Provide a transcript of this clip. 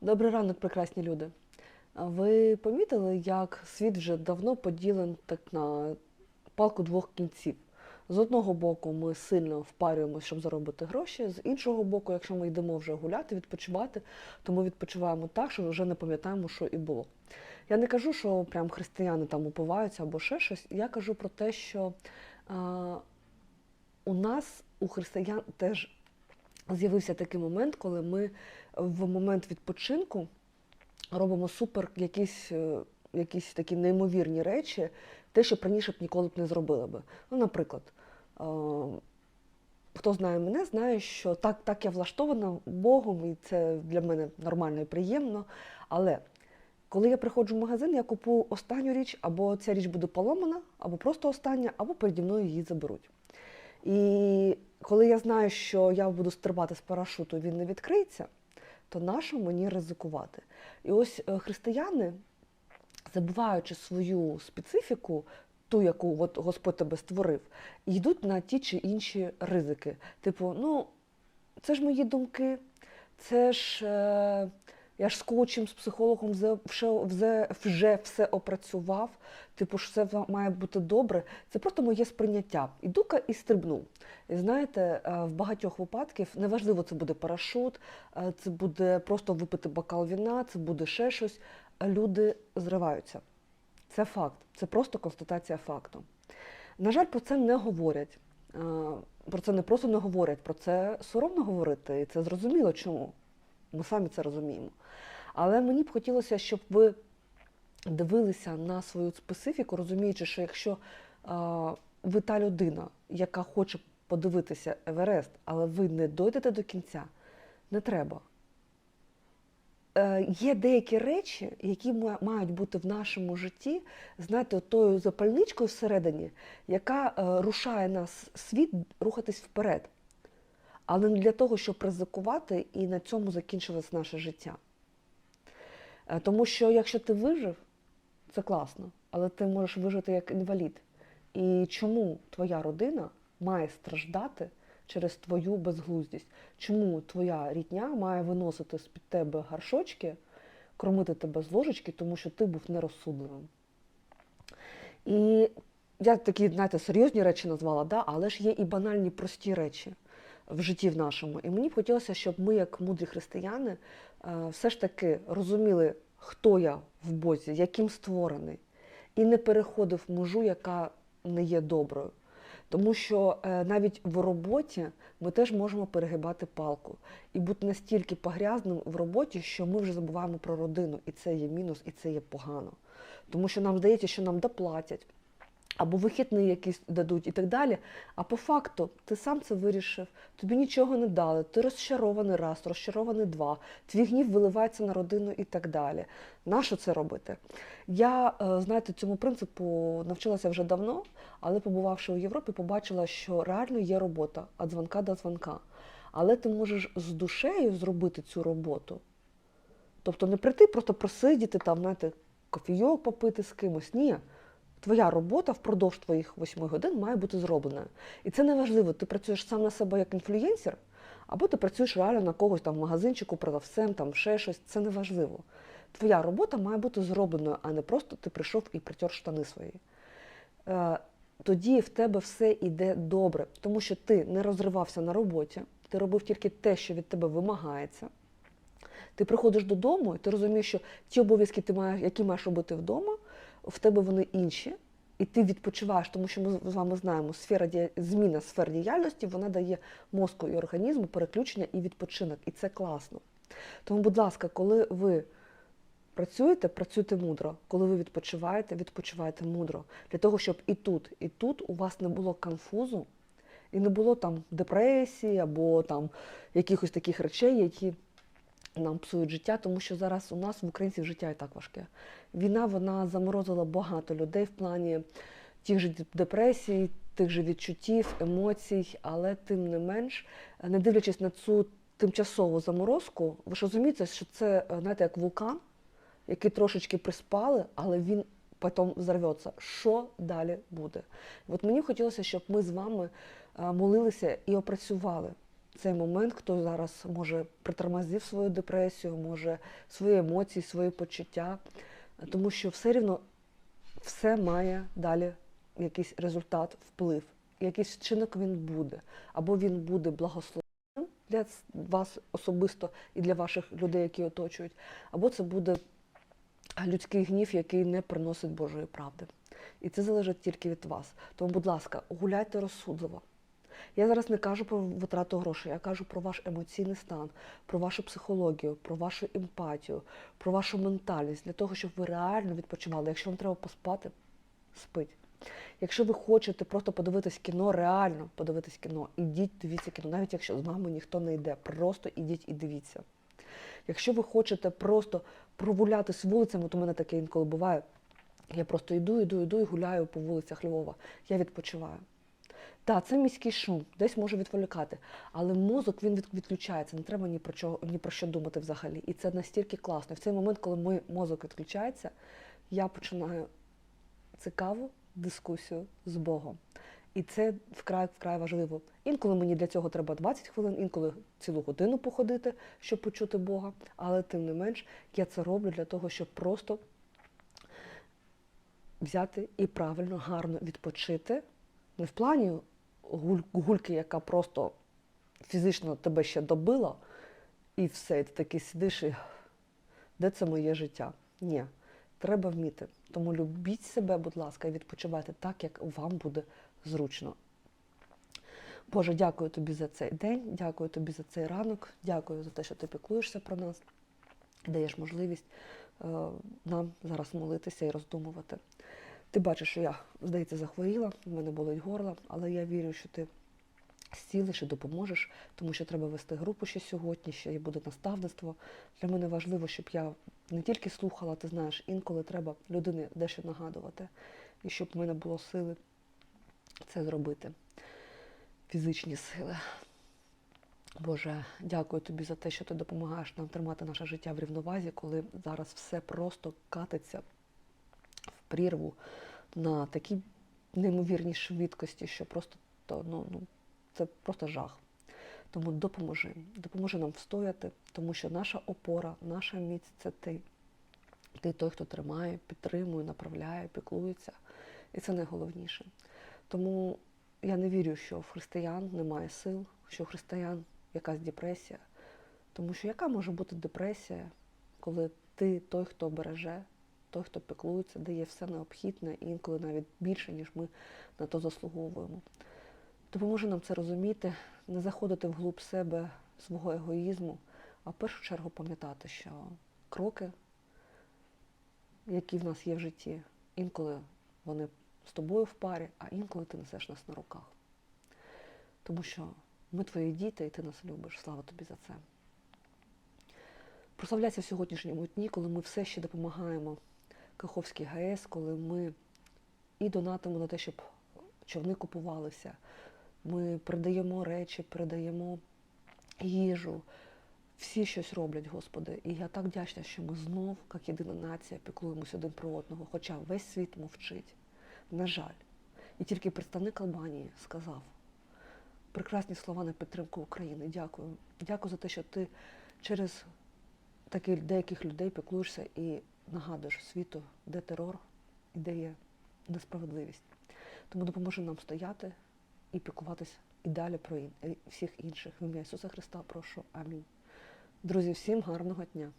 Добрий ранок, прекрасні люди. Ви помітили, як світ вже давно поділен так на палку двох кінців. З одного боку, ми сильно впарюємося, щоб заробити гроші. З іншого боку, якщо ми йдемо вже гуляти, відпочивати, то ми відпочиваємо так, що вже не пам'ятаємо, що і було. Я не кажу, що прям християни там упиваються або ще щось. Я кажу про те, що а, у нас, у християн, теж з'явився такий момент, коли ми в момент відпочинку робимо супер якісь, е, якісь такі неймовірні речі, те, що раніше б ніколи б не зробили би. Ну, наприклад, е, хто знає мене, знає, що так, так я влаштована Богом, і це для мене нормально і приємно. Але коли я приходжу в магазин, я купую останню річ, або ця річ буде поломана, або просто остання, або переді мною її заберуть. І коли я знаю, що я буду стрибати з парашуту, він не відкриється, то нащо мені ризикувати? І ось е, християни, забуваючи свою специфіку, ту, яку от Господь тебе створив, йдуть на ті чи інші ризики. Типу, ну, це ж мої думки, це ж е, я ж з коучем, з психологом вже, вже, вже все опрацював, типу, що все має бути добре. Це просто моє сприйняття. Іду-ка і стрибну. І знаєте, е, в багатьох випадків неважливо, це буде парашут, е, це буде просто випити бокал віна, це буде ще щось. Люди зриваються. Це факт, це просто констатація факту. На жаль, про це не говорять. Е, Про це не просто не говорять, про це соромно говорити, і це зрозуміло чому. Ми самі це розуміємо. Але мені б хотілося, щоб ви дивилися на свою специфіку, розуміючи, що якщо ви та людина, яка хоче подивитися Еверест, але ви не дойдете до кінця, не треба. Е, Є деякі речі, які мають бути в нашому житті, знаєте, тою запальничкою всередині, яка е, рушає нас світ рухатись вперед. Але не для того, щоб ризикувати і на цьому закінчилось наше життя. Е, Тому що якщо ти вижив, це класно, але ти можеш вижити як інвалід. І чому твоя родина має страждати через твою безглуздість? Чому твоя рідня має виносити з-під тебе гаршочки, кормити тебе з ложечки, тому що ти був нерозсудливим? І я такі, знаєте, серйозні речі назвала, да? але ж є і банальні прості речі в житті в нашому. І мені б хотілося, щоб ми, як мудрі християни, е, все ж таки розуміли, хто я в Бозі, яким створений, і не переходив межу, яка не є доброю. Тому що е, навіть в роботі ми теж можемо перегибати палку і бути настільки погрязним в роботі, що ми вже забуваємо про родину, і це є мінус, і це є погано. Тому що нам здається, що нам доплатять, або вихідний якийсь дадуть і так далі. А по факту ти сам це вирішив, тобі нічого не дали, ти розчарований раз, розчарований два, твій гнів виливається на родину і так далі. Нащо це робити? Я, е, знаєте, цьому принципу навчилася вже давно, але побувавши у Європі, побачила, що реально є робота від дзвонка до дзвонка. Але ти можеш з душею зробити цю роботу. Тобто не прийти, просто просидіти там, знаєте, кофійок попити з кимось. Ні. Твоя робота впродовж твоїх восьми годин має бути зроблена. І це не важливо, ти працюєш сам на себе як інфлюєнсер, або ти працюєш реально на когось там в магазинчику, продавцем, там ще щось. Це не важливо. Твоя робота має бути зробленою, а не просто ти прийшов і притер штани свої. Е, Тоді в тебе все йде добре, тому що ти не розривався на роботі, ти робив тільки те, що від тебе вимагається. Ти приходиш додому, і ти розумієш, що ті обов'язки, які маєш робити вдома, в тебе вони інші, і ти відпочиваєш, тому що ми з вами знаємо, сфера зміна сфер діяльності вона дає мозку і організму переключення і відпочинок, і це класно. Тому, будь ласка, коли ви працюєте, працюйте мудро. Коли ви відпочиваєте, відпочивайте мудро. Для того, щоб і тут, і тут у вас не було конфузу, і не було там депресії або там якихось таких речей, які нам псують життя, тому що зараз у нас в українців життя і так важке. Війна вона заморозила багато людей в плані тих же депресій, тих же відчуттів, емоцій, але тим не менш, не дивлячись на цю тимчасову заморозку, ви ж розумієте, що це е, знаєте, як вулкан, який трошечки приспали, але він потім взорветься. Що далі буде? От мені хотілося, щоб ми з вами е, молилися і опрацювали цей момент, хто зараз може притормозив свою депресію, може свої емоції, свої почуття, тому що все рівно все має далі якийсь результат, вплив. Якийсь вчинок він буде. Або він буде благословенним для вас особисто і для ваших людей, які оточують, або це буде людський гнів, який не приносить Божої правди. І це залежить тільки від вас. Тому, будь ласка, гуляйте розсудливо. Я зараз не кажу про витрату грошей, я кажу про ваш емоційний стан, про вашу психологію, про вашу емпатію, про вашу ментальність, для того, щоб ви реально відпочивали. Якщо вам треба поспати, спить. Якщо ви хочете просто подивитись кіно, реально подивитись кіно, ідіть, дивіться кіно, навіть якщо з вами ніхто не йде, просто ідіть і дивіться. Якщо ви хочете просто прогулятись вулицями, то в мене таке інколи буває. Я просто йду, йду, йду і гуляю по вулицях Львова. Я відпочиваю. Так, це міський шум, десь може відволікати, але мозок він відключається, не треба ні про, чого, ні про що думати взагалі. І це настільки класно. І в цей момент, коли мій мозок відключається, я починаю цікаву дискусію з Богом. І це вкрай вкрай важливо. Інколи мені для цього треба 20 хвилин, інколи цілу годину походити, щоб почути Бога. Але тим не менш, я це роблю для того, щоб просто взяти і правильно, гарно відпочити. Не в плані гульки, яка просто фізично тебе ще добила, і все, і ти такий сидиш і де це моє життя? Ні, треба вміти. Тому любіть себе, будь ласка, і відпочивайте так, як вам буде зручно. Боже, дякую тобі за цей день, дякую тобі за цей ранок, дякую за те, що ти піклуєшся про нас, даєш можливість е, нам зараз молитися і роздумувати. Ти бачиш, що я, здається, захворіла, в мене болить горло, але я вірю, що ти зцілиш і допоможеш, тому що треба вести групу ще сьогодні, ще і буде наставництво. Для мене важливо, щоб я не тільки слухала, ти знаєш, інколи треба людині дещо нагадувати, і щоб в мене було сили це зробити. Фізичні сили. Боже, дякую тобі за те, що ти допомагаєш нам тримати наше життя в рівновазі, коли зараз все просто катиться прірву на такій неймовірній швидкості, що просто то, ну, ну, це просто жах. Тому допоможи, допоможи нам встояти, тому що наша опора, наша міць це ти. Ти той, хто тримає, підтримує, направляє, піклується. І це найголовніше. Тому я не вірю, що в християн немає сил, що в християн якась депресія. Тому що яка може бути депресія, коли ти той, хто береже, той, хто піклується, дає все необхідне, інколи навіть більше, ніж ми на то заслуговуємо. Допоможе нам це розуміти, не заходити вглуб себе, свого егоїзму, а в першу чергу пам'ятати, що кроки, які в нас є в житті, інколи вони з тобою в парі, а інколи ти несеш нас на руках. Тому що ми твої діти, і ти нас любиш. Слава тобі за це. Прославляйся в сьогоднішньому дні, коли ми все ще допомагаємо Каховській ГАЕС, коли ми і донатимо на те, щоб човни купувалися. Ми передаємо речі, передаємо їжу. Всі щось роблять, Господи. І я так вдячна, що ми знов, як єдина нація, піклуємося один про одного, хоча весь світ мовчить. На жаль. І тільки представник Албанії сказав прекрасні слова на підтримку України. Дякую. Дякую за те, що ти через таких деяких людей піклуєшся і нагадуєш світу, де терор і де є несправедливість. Тому допоможи нам стояти і піклуватися і далі про всіх інших. В ім'я Ісуса Христа прошу. Амінь. Друзі, всім гарного дня!